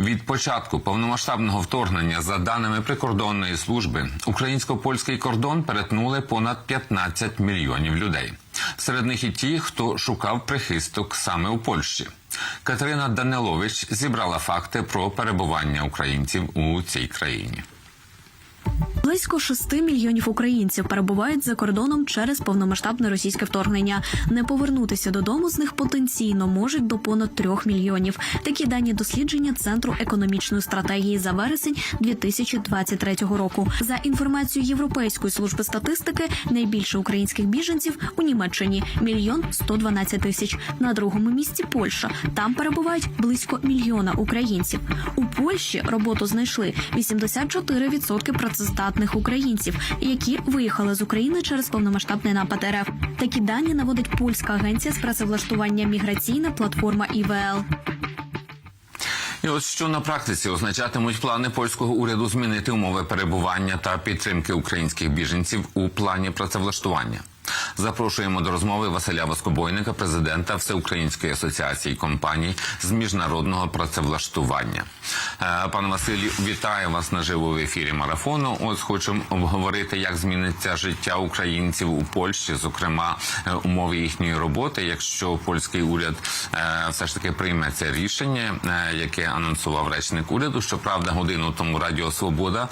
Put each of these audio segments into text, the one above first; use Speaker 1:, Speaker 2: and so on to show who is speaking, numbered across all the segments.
Speaker 1: Від початку повномасштабного вторгнення, за даними прикордонної служби, українсько-польський кордон перетнули понад 15 мільйонів людей. Серед них і ті, хто шукав прихисток саме у Польщі. Катерина Данилович зібрала факти про перебування українців у цій країні.
Speaker 2: Близько 6 мільйонів українців перебувають за кордоном через повномасштабне російське вторгнення. Не повернутися додому з них потенційно можуть до понад 3 мільйонів. Такі дані дослідження Центру економічної стратегії за вересень 2023 року. За інформацією Європейської служби статистики, найбільше українських біженців у Німеччині мільйон 112 тисяч. На другому місці Польща. Там перебувають близько мільйона українців. У Польщі роботу знайшли 84% працездатних українців, які виїхали з України через повномасштабний напад РФ. Такі дані наводить польська агенція з працевлаштування міграційна платформа ІВЛ.
Speaker 1: І ось що на практиці означатимуть плани польського уряду змінити умови перебування та підтримки українських біженців у плані працевлаштування. Запрошуємо до розмови Василя Воскобойника, президента Всеукраїнської асоціації компаній з міжнародного працевлаштування. Е, Пане Василю, вітаю вас наживо в ефірі марафону. Ось хочемо обговорити, як зміниться життя українців у Польщі, зокрема е, умови їхньої роботи, якщо польський уряд е, все ж таки прийме це рішення, яке анонсував речник уряду. Щоправда, годину тому Радіо Свобода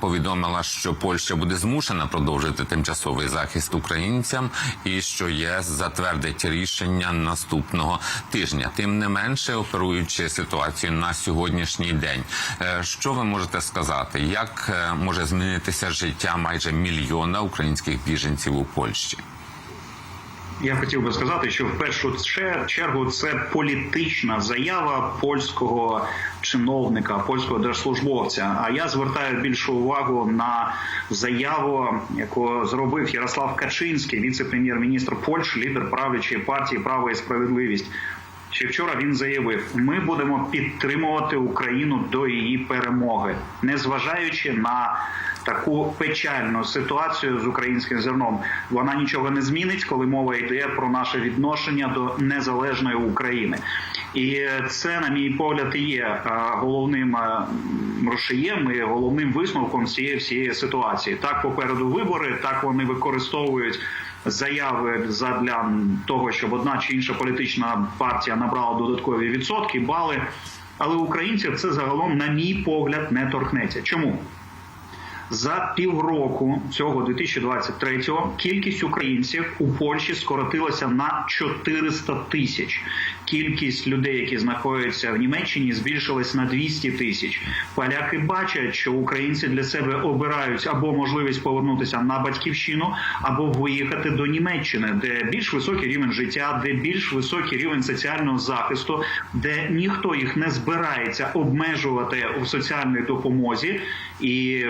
Speaker 1: повідомила, що Польща буде змушена продовжити тимчасовий захист українцям, і що ЄС затвердить рішення наступного тижня. Тим не менше, оперуючи ситуацію на сьогоднішній день, Е, що ви можете сказати, як е, може змінитися життя майже мільйона українських біженців у Польщі?
Speaker 3: Я хотів би сказати, що в першу чергу це політична заява польського чиновника, польського держслужбовця. А я звертаю більшу увагу на заяву, яку зробив Ярослав Качинський, віце-прем'єр-міністр Польщі, лідер правлячої партії Право і справедливість. Ще вчора він заявив: ми будемо підтримувати Україну до її перемоги, незважаючи на таку печальну ситуацію з українським зерном. Вона нічого не змінить, коли мова йде про наше відношення до незалежної України. І це, на мій погляд, і є головним рушієм і головним висновком цієї всієї ситуації. Так попереду вибори, так вони використовують заяви задля того, щоб одна чи інша політична партія набрала додаткові відсотки, бали. Але українців це загалом, на мій погляд, не торкнеться. Чому? За півроку цього 2023-го кількість українців у Польщі скоротилася на 400 тисяч. Кількість людей, які знаходяться в Німеччині, збільшилась на 200 тисяч. Поляки бачать, що українці для себе обирають або можливість повернутися на батьківщину, або виїхати до Німеччини, де більш високий рівень життя, де більш високий рівень соціального захисту, де ніхто їх не збирається обмежувати у соціальній допомозі і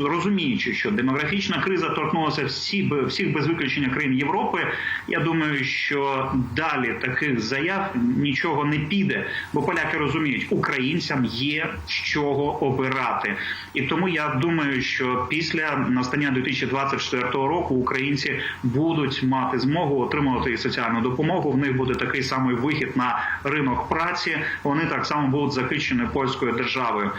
Speaker 3: розуміючи, що демографічна криза торкнулася всі всіх без виключення країн Європи. Я думаю, що далі таких заяв нічого не піде, бо поляки розуміють, українцям є з чого обирати, і тому я думаю, що після настання 2024 року українці будуть мати змогу отримувати соціальну допомогу. В них буде такий самий вихід на ринок праці. Вони так само будуть захищені польською державою.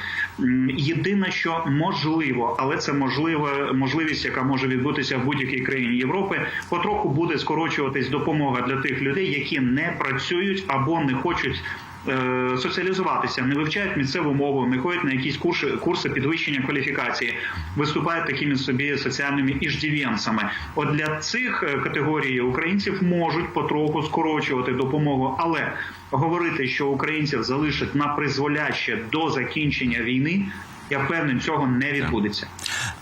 Speaker 3: Єдине, що можливо, але це можлива можливість, яка може відбутися в будь-якій країні Європи, потроху буде скорочуватись допомога для тих людей, які не працюють або не хочуть. е, Соціалізуватися, не вивчають місцеву мову, не ходять на якісь курси, курси підвищення кваліфікації, виступають такими собі соціальними іждівенцями. От для цих е, категорій українців можуть потроху скорочувати допомогу, але говорити, що українців залишать на призволяще до закінчення війни, я впевнений, цього не відбудеться.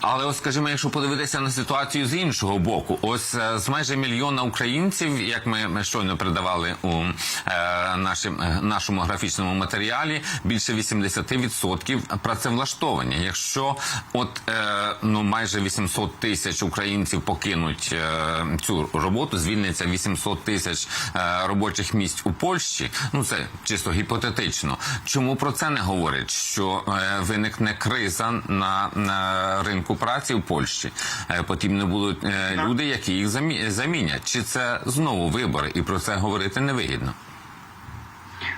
Speaker 1: Але ось скажімо, якщо подивитися на ситуацію з іншого боку, ось е, з майже мільйона українців, як ми, щойно передавали у е, нашим, е, нашому графічному матеріалі, більше 80% працевлаштовані. Якщо от е, ну майже 800 тисяч українців покинуть е, цю роботу, звільниться 800 тисяч е, робочих місць у Польщі. Ну це чисто гіпотетично. Чому про це не говорять? Що е, виникне криза на, на ринку праці в Польщі? Потрібні потрібно будуть е, люди, які їх замі- замінять. Чи це знову вибори, і про це говорити невигідно?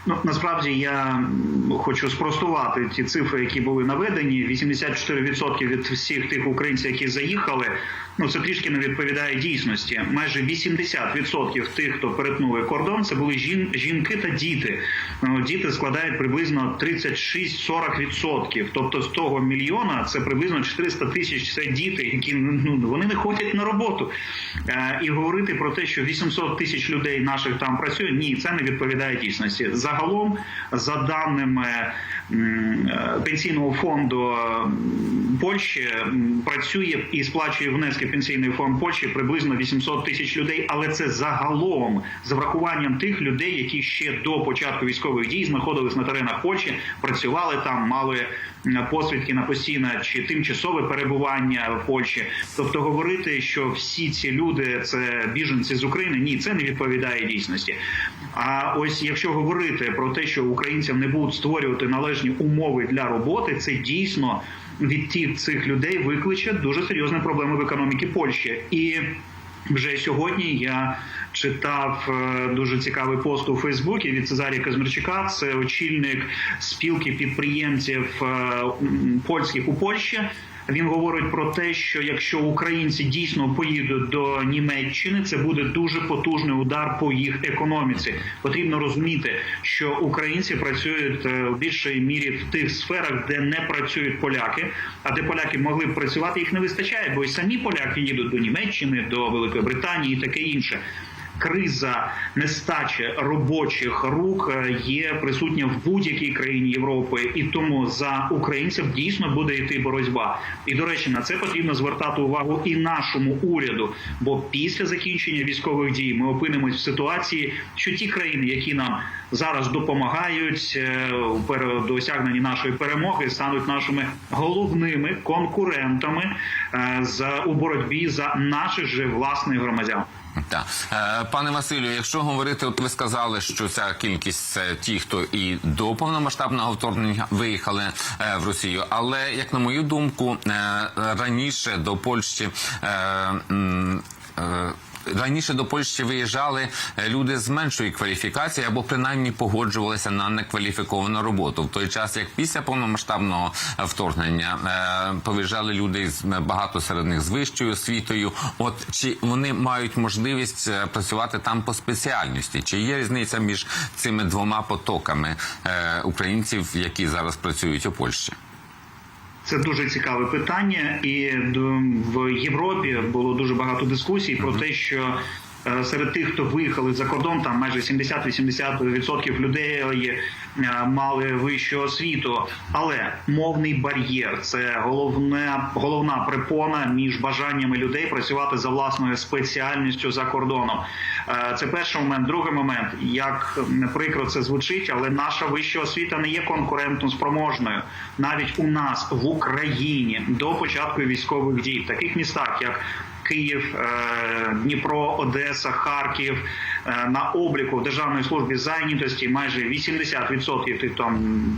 Speaker 3: Ну насправді я хочу спростувати ті цифри, які були наведені. 84% від всіх тих українців, які заїхали. Ну це трішки не відповідає дійсності. Майже 80% тих, хто перетнули кордон, це були жін, жінки та діти. Ну, діти складають приблизно 36-40%. Тобто з того мільйона це приблизно 400 тисяч. Це діти, які ну вони не ходять на роботу. Е, і говорити про те, що 800 тисяч людей наших там працює, ні, це не відповідає дійсності. Загалом, за даними е, пенсійного фонду Польщі, працює і сплачує внески в пенсійний фонд Польщі приблизно 800 тисяч людей, але це загалом з врахуванням тих людей, які ще до початку військових дій знаходились на теренах Польщі, працювали там, мали посвідки на постійне чи тимчасове перебування в Польщі. Тобто говорити, що всі ці люди це біженці з України, ні, це не відповідає дійсності. А ось якщо говорити про те, що українцям не будуть створювати належні умови для роботи, це дійсно відтік цих людей викличе дуже серйозні проблеми в економіці Польщі і. Вже сьогодні я читав е, дуже цікавий пост у Фейсбуці від Цезарія Казмірчука. Це очільник спілки підприємців е, польських у Польщі. Він говорить про те, що якщо українці дійсно поїдуть до Німеччини, це буде дуже потужний удар по їх економіці. Потрібно розуміти, що українці працюють е, в більшій мірі в тих сферах, де не працюють поляки. А де поляки могли б працювати, їх не вистачає, бо й самі поляки їдуть до Німеччини, до Великої Британії і таке інше. Криза нестачі робочих рук е, є присутня в будь-якій країні Європи, і тому за українців дійсно буде йти боротьба. І до речі, на це потрібно звертати увагу і нашому уряду. Бо після закінчення військових дій ми опинимось в ситуації, що ті країни, які нам зараз допомагають е, пере- досягненні нашої перемоги, стануть нашими головними конкурентами е, за у боротьбі за наших же власних громадян.
Speaker 1: Так. Е, Пане Василю, якщо говорити, от ви сказали, що ця кількість це ті, хто і до повномасштабного вторгнення виїхали е, в Росію. Але як на мою думку, е, раніше до Польщі. Раніше до Польщі виїжджали е, люди з меншої кваліфікації або принаймні погоджувалися на некваліфіковану роботу. В той час, як після повномасштабного е, вторгнення е, повиїжджали люди з багато серед них з вищою освітою. От чи вони мають можливість працювати там по спеціальності? Чи є різниця між цими двома потоками українців, які зараз працюють у Польщі?
Speaker 3: Це дуже цікаве питання, і в Європі було дуже багато дискусій про те, що серед тих, хто виїхали за кордон, там майже 70-80% людей е, мали вищу освіту. Але мовний бар'єр це головне, головна препона між бажаннями людей працювати за власною спеціальністю за кордоном. Е, Це перший момент. Другий момент, як не прикро це звучить, але наша вища освіта не є конкурентно спроможною. Навіть у нас в Україні до початку військових дій в таких містах, як Київ, е, Дніпро, Одеса, Харків е, на обліку в Державної службі зайнятості майже 80% тих там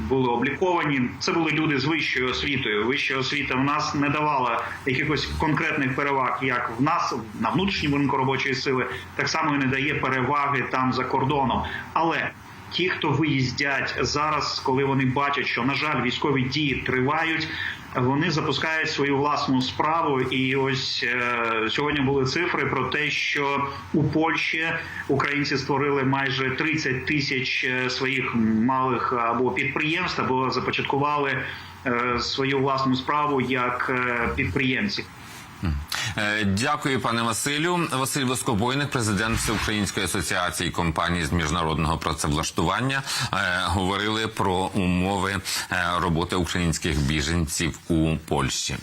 Speaker 3: були обліковані. Це були люди з вищою освітою. Вища освіта в нас не давала якихось конкретних переваг, як в нас на внутрішньому ринку робочої сили, так само і не дає переваги там за кордоном. Але ті, хто виїздять зараз, коли вони бачать, що на жаль військові дії тривають. Вони запускають свою власну справу, і ось е, сьогодні були цифри про те, що у Польщі українці створили майже 30 тисяч е, своїх малих або підприємств, або започаткували е, свою власну справу як е, підприємці.
Speaker 1: Е, Дякую, пане Василю. Василь Воскобойник, президент Всеукраїнської асоціації компаній з міжнародного працевлаштування, е, говорили про умови е, роботи українських біженців у Польщі.